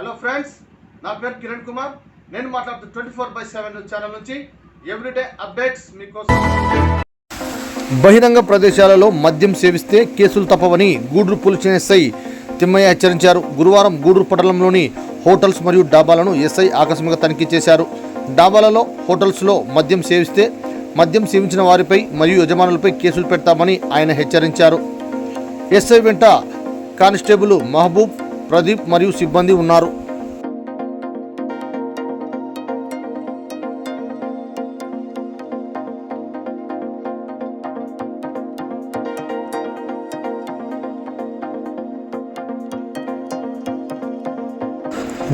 Hello friends నా పేరు కిరణ్ కుమార్. నేను మాట్లాడుతూ twenty four by seven channel నుంచి ఎవ్రీడే అప్డేట్స్ మీకోసం. బహిరంగ ప్రదేశాలలో మద్యం సేవిస్తే కేసులు తప్పవని గూడూరు పోలీస్ ఎస్ఐ తిమ్మయ్య హెచ్చరించారు. గురువారం గూడూరు పట్టణంలోని హోటల్స్ మరియు డాబాలను ఎస్ఐ ఆకస్మిక తనిఖీ చేశారు. డాబాలలో హోటల్స్లో మద్యం సేవిస్తే మద్యం సేవించిన వారిపై మరియు యజమానులపై కేసులు పెడతామని ఆయన హెచ్చరించారు. ఎస్ఐ వెంట కానిస్టేబుల్ మహబూబ్ ప్రదీప్ మరియు సిబ్బంది ఉన్నారు.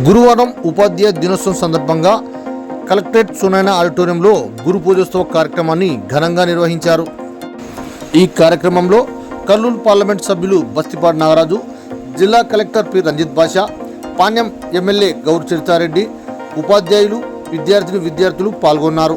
గురువారం ఉపాధ్యాయ దినోత్సవం సందర్భంగా కలెక్టరేట్ సునైన ఆడిటోరియంలో గురు పూజోత్సవ కార్యక్రమాన్ని ఘనంగా నిర్వహించారు. ఈ కార్యక్రమంలో కర్నూలు పార్లమెంట్ సభ్యులు బస్తిపాటి నాగరాజు జిల్లా కలెక్టర్ పి. రంజిత్ బాషా పాణ్యం ఎమ్మెల్యే గౌర్ చరితారెడ్డి ఉపాధ్యాయులు విద్యార్థిని విద్యార్థులు పాల్గొన్నారు.